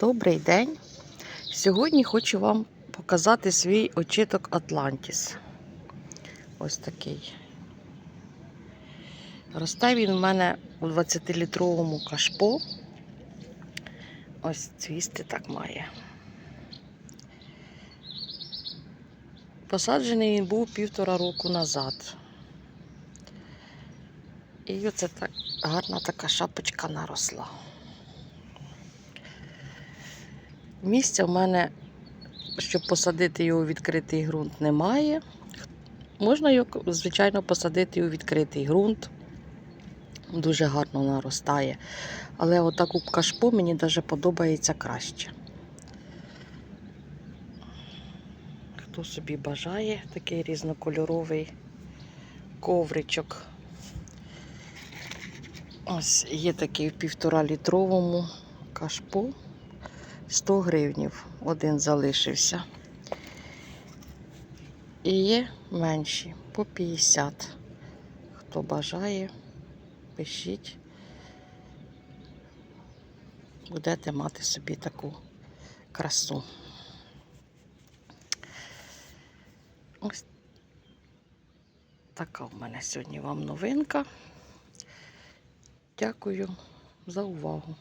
Добрий день. Сьогодні хочу вам показати свій очиток Атлантіс. Ось такий. Росте він в мене у 20-літровому кашпо. Ось цвісти так має. Посаджений він був півтора року назад. І оце так гарна така шапочка наросла. Місця в мене, щоб посадити його у відкритий ґрунт, немає. Можна його, звичайно, посадити у відкритий ґрунт. Дуже гарно наростає. Але отаку кашпо мені даже подобається краще. Хто собі бажає такий різнокольоровий ковричок. Ось є такий в півтора літровому кашпо. 100 гривнів один залишився. І є менші по 50. Хто бажає, пишіть. Будете мати собі таку красу. Ось така в мене сьогодні вам новинка. Дякую за увагу.